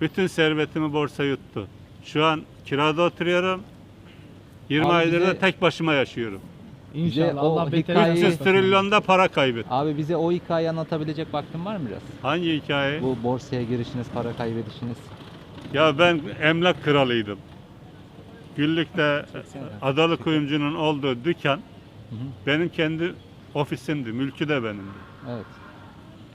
Bütün servetimi borsa yuttu. Şu an kirada oturuyorum. 20 Abi aydır bize- da tek başıma yaşıyorum. Bize İnşallah o Allah beter hikayeyi- 300 trilyonda para kaybettim. Abi bize o hikayeyi anlatabilecek vaktin var mı biraz? Hangi hikaye? Bu borsaya girişiniz, para kaybedişiniz. Ya ben emlak kralıydım. Güllük'te Adalı Kuyumcu'nun olduğu dükkan Hı hı. benim kendi ofisimdi, mülkü de benimdi. Evet.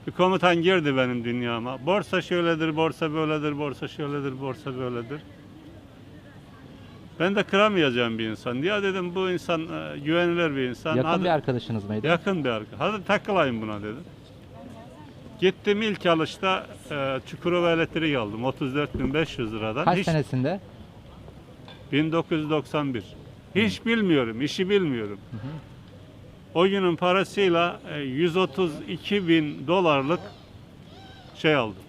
Bir komutan girdi benim dünyama. Borsa şöyledir, borsa böyledir, borsa şöyledir, borsa böyledir. Ben de kıramayacağım bir insan. Ya dedim bu insan e, güvenilir bir insan. Yakın Hadi- bir arkadaşınız mıydı? Yakın bir arkadaş. Hadi takılayım buna dedim. Gittim ilk alışta e, Çukurova elektrik aldım. 34.500 liradan. Kaç Hiç- senesinde? 1991. Hiç bilmiyorum, işi bilmiyorum. O günün parasıyla e, 132 bin dolarlık şey aldım.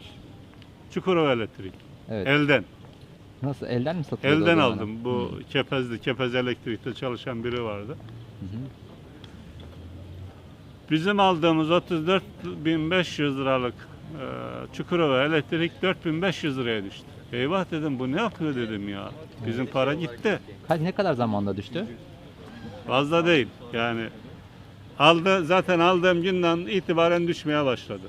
Çukurova elektrik. Evet. Elden. Nasıl elden mi satılıyordu? o Elden aldım. Bu Hı. Kepez'de, Kepez Elektrik'te çalışan biri vardı. Hı hı. Bizim aldığımız 34.500 liralık e, Çukurova elektrik 4500 liraya düştü. Eyvah dedim bu ne yapıyor dedim ya. Bizim para gitti. Ne kadar zamanda düştü? Fazla değil. Yani aldı zaten aldığım günden itibaren düşmeye başladı.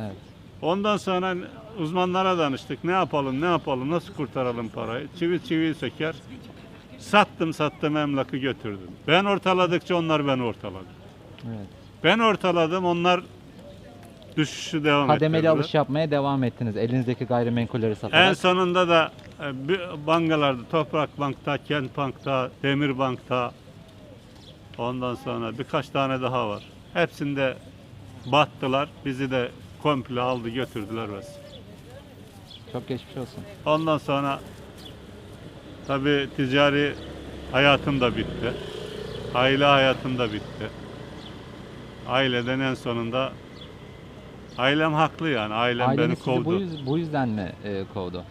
Evet. Ondan sonra uzmanlara danıştık. Ne yapalım, ne yapalım, nasıl kurtaralım parayı? Çivi çiviyi söker. Sattım sattım emlakı götürdüm. Ben ortaladıkça onlar beni ortaladı. Evet. Ben ortaladım onlar düşüşü devam Kademeli ettirdiler. alış yapmaya devam ettiniz. Elinizdeki gayrimenkulleri satarak. En sonunda da e, bir bankalarda Toprak Bank'ta, Kent Bank'ta, Demir Bank'ta ondan sonra birkaç tane daha var. Hepsinde battılar. Bizi de komple aldı götürdüler bas. Çok geçmiş olsun. Ondan sonra tabi ticari hayatım da bitti. Aile hayatım da bitti. Aileden en sonunda ailem haklı yani. Ailem beni Aileniz sizi kovdu. bu, yüz- bu yüzden mi e, kovdu?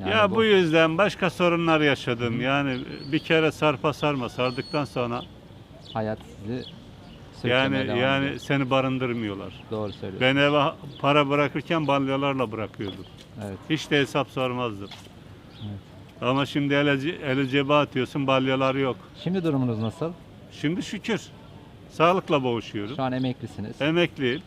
Yani ya bu, yüzden başka sorunlar yaşadım. Yani bir kere sarpa sarma sardıktan sonra hayat sizi yani yani ediyor. seni barındırmıyorlar. Doğru söylüyorsun. Ben eve para bırakırken balyalarla bırakıyordum. Evet. Hiç de hesap sormazdım. Evet. Ama şimdi ele, eli cebe atıyorsun balyalar yok. Şimdi durumunuz nasıl? Şimdi şükür sağlıkla boğuşuyorum. Şu an emeklisiniz. Emekliyim.